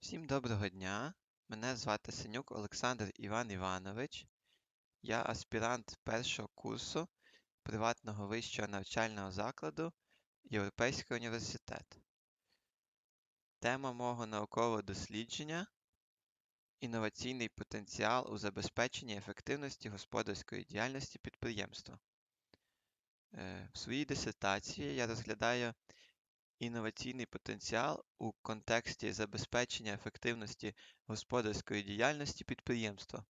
Всім доброго дня. Мене звати Синюк Олександр Іван Іванович. Я аспірант першого курсу приватного вищого навчального закладу Європейський університет. Тема мого наукового дослідження інноваційний потенціал у забезпеченні ефективності господарської діяльності підприємства. Е, В своїй дисертації я розглядаю інноваційний потенціал у контексті забезпечення ефективності господарської діяльності підприємства.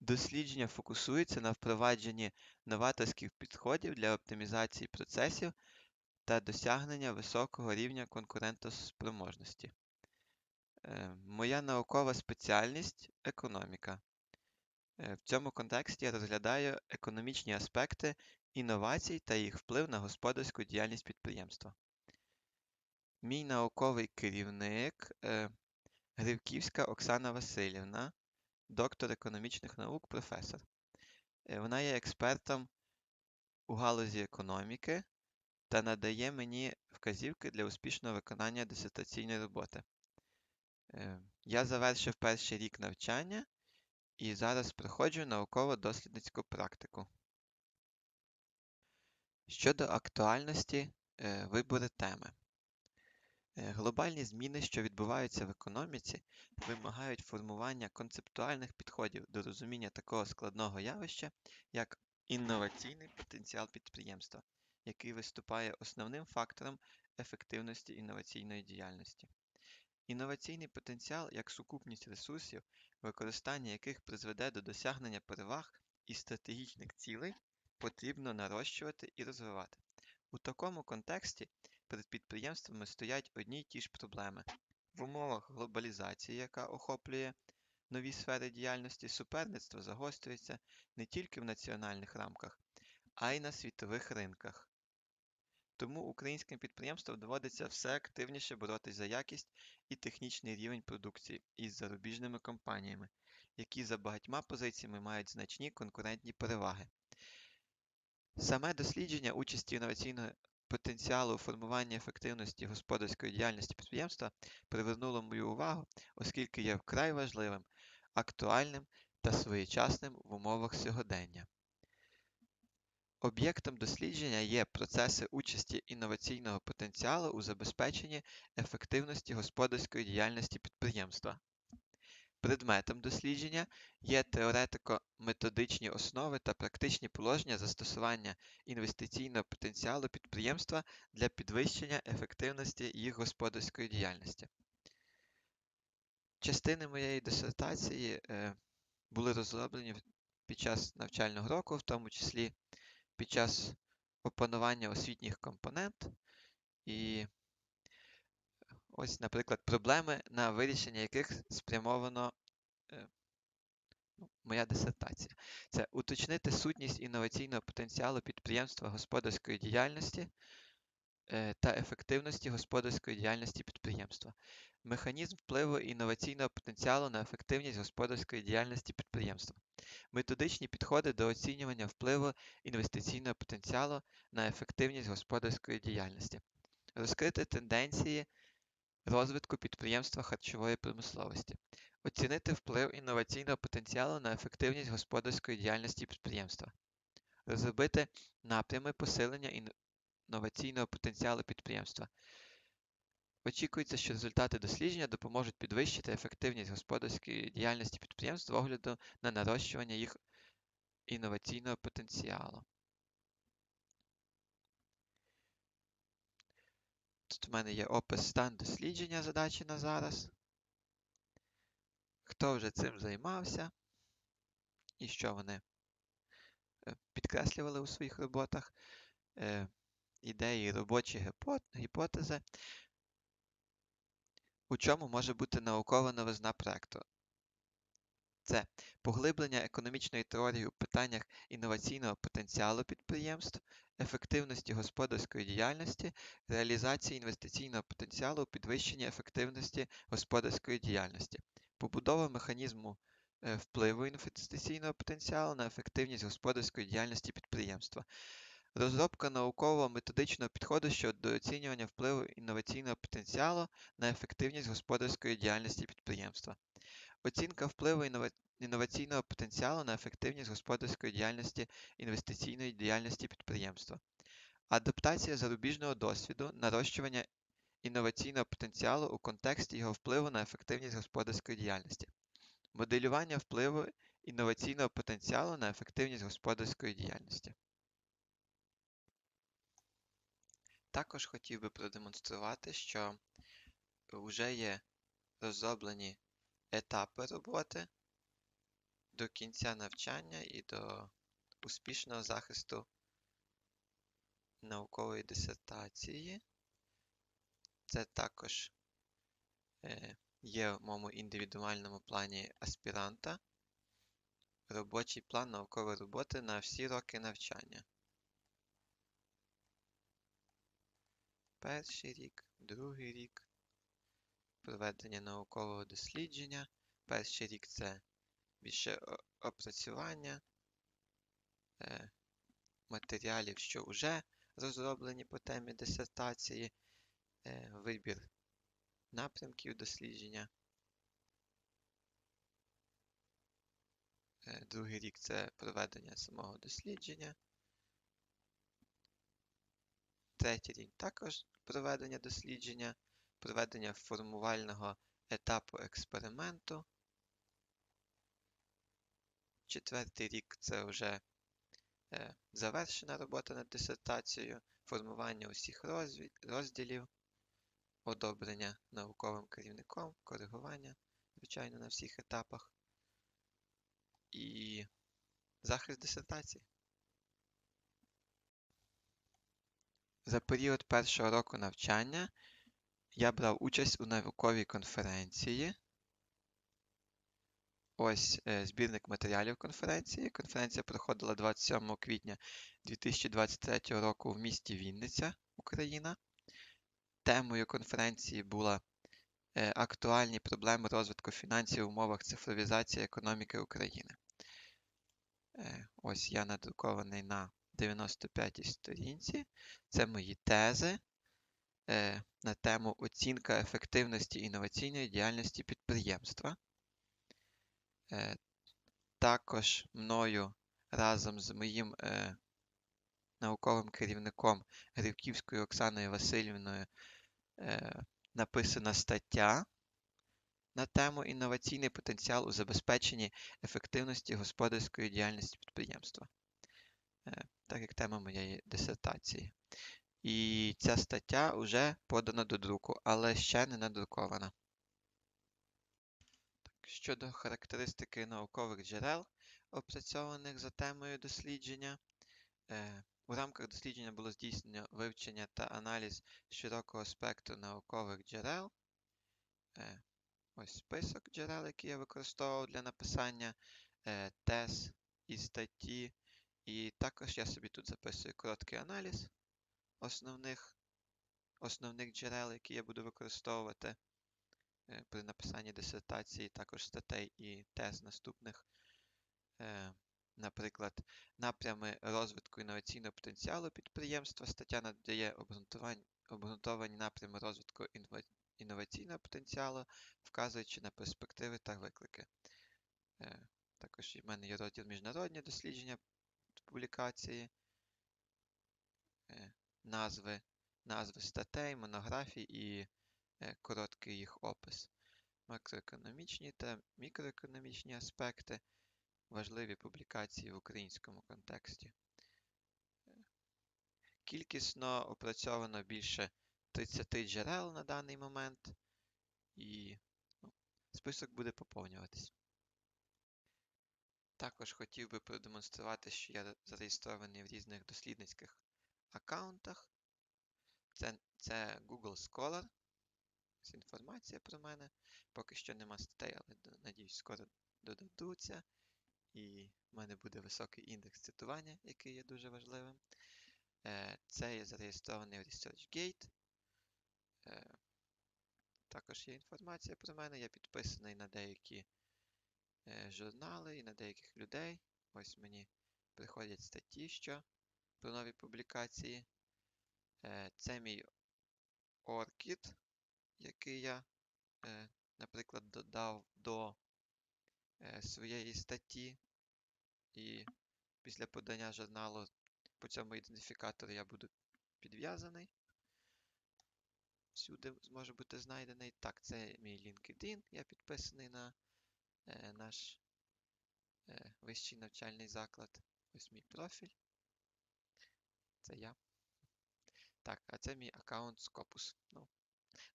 Дослідження фокусується на впровадженні новаторських підходів для оптимізації процесів та досягнення високого рівня конкурентоспроможності. Е, Моя наукова спеціальність економіка. Е, В цьому контексті я розглядаю економічні аспекти інновацій та їх вплив на господарську діяльність підприємства. Мій науковий керівник е, Гривківська Оксана Васильівна, доктор економічних наук, професор. Е, Вона є експертом у галузі економіки та надає мені вказівки для успішного виконання дисертаційної роботи. Е, Я завершив перший рік навчання і зараз проходжу науково-дослідницьку практику. Щодо актуальності е, вибору теми. Е, Глобальні зміни, що відбуваються в економіці, вимагають формування концептуальних підходів до розуміння такого складного явища, як інноваційний потенціал підприємства, який виступає основним фактором ефективності інноваційної діяльності. Інноваційний потенціал як сукупність ресурсів, використання яких призведе до досягнення переваг і стратегічних цілей, потрібно нарощувати і розвивати. У такому контексті перед підприємствами стоять одні й ті ж проблеми. В умовах глобалізації, яка охоплює нові сфери діяльності, суперництво загострюється не тільки в національних рамках, а й на світових ринках. Тому українським підприємствам доводиться все активніше боротись за якість і технічний рівень продукції із зарубіжними компаніями, які за багатьма позиціями мають значні конкурентні переваги. Саме дослідження участі інноваційного потенціалу у формуванні ефективності господарської діяльності підприємства привернуло мою увагу, оскільки є вкрай важливим, актуальним та своєчасним в умовах сьогодення. Об'єктом дослідження є процеси участі інноваційного потенціалу у забезпеченні ефективності господарської діяльності підприємства. Предметом дослідження є теоретико-методичні основи та практичні положення застосування інвестиційного потенціалу підприємства для підвищення ефективності їх господарської діяльності. Частини моєї дисертації е, були розроблені під час навчального року, в тому числі під час опанування освітніх компонент. І ось, наприклад, проблеми, на вирішення яких спрямовано е, моя дисертація. Це уточнити сутність інноваційного потенціалу підприємства господарської діяльності е, та ефективності господарської діяльності підприємства. Механізм впливу інноваційного потенціалу на ефективність господарської діяльності підприємства. Методичні підходи до оцінювання впливу інвестиційного потенціалу на ефективність господарської діяльності. Розкрити тенденції розвитку підприємства харчової промисловості. Оцінити вплив інноваційного потенціалу на ефективність господарської діяльності підприємства. Розробити напрями посилення інноваційного потенціалу підприємства. Очікується, що результати дослідження допоможуть підвищити ефективність господарської діяльності підприємств з огляду на нарощування їх інноваційного потенціалу. Тут в мене є опис стан дослідження задачі на зараз. Хто вже цим займався і що вони е, підкреслювали у своїх роботах, е, ідеї, робочі гіпотези, у чому може бути наукова новизна проекту. Це поглиблення економічної теорії у питаннях інноваційного потенціалу підприємств, ефективності господарської діяльності, реалізації інвестиційного потенціалу у підвищенні ефективності господарської діяльності, побудова механізму е, впливу інвестиційного потенціалу на ефективність господарської діяльності підприємства, Розробка науково-методичного підходу щодо оцінювання впливу інноваційного потенціалу на ефективність господарської діяльності підприємства. Оцінка впливу інноваційного потенціалу на ефективність господарської діяльності інвестиційної діяльності підприємства. Адаптація зарубіжного досвіду, нарощування інноваційного потенціалу у контексті його впливу на ефективність господарської діяльності. Моделювання впливу інноваційного потенціалу на ефективність господарської діяльності. Також хотів би продемонструвати, що вже є розроблені етапи роботи до кінця навчання і до успішного захисту наукової дисертації. Це також е, є в моєму індивідуальному плані аспіранта. Робочий план наукової роботи на всі роки навчання. Перший рік, другий рік, проведення наукового дослідження. Перший рік це більше опрацювання е, матеріалів, що вже розроблені по темі дисертації, е, вибір напрямків дослідження. Е, Другий рік це проведення самого дослідження. Третій рік також проведення дослідження, проведення формувального етапу експерименту. Четвертий рік це вже е, завершена робота над дисертацією, формування усіх розві- розділів, одобрення науковим керівником, коригування, звичайно, на всіх етапах. І захист дисертації. За період першого року навчання я брав участь у науковій конференції. Ось е, збірник матеріалів конференції. Конференція проходила 27 квітня 2023 року в місті Вінниця, Україна. Темою конференції була е, актуальні проблеми розвитку фінансів в умовах цифровізації економіки України. Е, Ось я надрукований на 95-й сторінці. Це мої тези на тему оцінка ефективності інноваційної діяльності підприємства. Е, Також мною разом з моїм е, науковим керівником Гривківською Оксаною Васильівною е, написана стаття на тему інноваційний потенціал у забезпеченні ефективності господарської діяльності підприємства, Е, так як тема моєї дисертації. І ця стаття вже подана до друку, але ще не надрукована. Щодо характеристики наукових джерел, опрацьованих за темою дослідження, е, у рамках дослідження було здійснено вивчення та аналіз широкого спектру наукових джерел. Е, Ось список джерел, які я використовував для написання е, тез і статті. І також я собі тут записую короткий аналіз основних, основних джерел, які я буду використовувати е, при написанні дисертації, також статей і тез наступних. Е, Наприклад, напрями розвитку інноваційного потенціалу підприємства. Стаття надає обґрунтовані напрями розвитку інноваційного потенціалу, вказуючи на перспективи та виклики. Е, Також в мене є розділ міжнародні дослідження публікації, назви, назви статей, монографій і е, короткий їх опис. Макроекономічні та мікроекономічні аспекти, важливі публікації в українському контексті. Кількісно опрацьовано більше 30 джерел на даний момент, і ну, список буде поповнюватись. Також хотів би продемонструвати, що я зареєстрований в різних дослідницьких аккаунтах. Це, це Google Scholar. Ось інформація про мене. Поки що нема статей, але надіюсь, скоро додадуться. І в мене буде високий індекс цитування, який є дуже важливим. Е, Це є зареєстрований в ResearchGate. Е, Також є інформація про мене. Я підписаний на деякі е, журнали і на деяких людей. Ось мені приходять статті, що про нові публікації. Е, Це мій ORCID, який я, е, наприклад, додав до е, своєї статті. І після подання журналу по цьому ідентифікатору я буду підв'язаний. Всюди зможе бути знайдений. Так, це мій LinkedIn. Я підписаний на наш вищий навчальний заклад. Ось мій профіль. Це я. Так, а це мій аккаунт Scopus. Ну,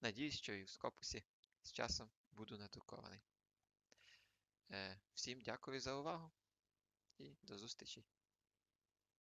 надіюсь, що і в Scopus з часом буду надрукований. Е, всім дякую за увагу і до зустрічі!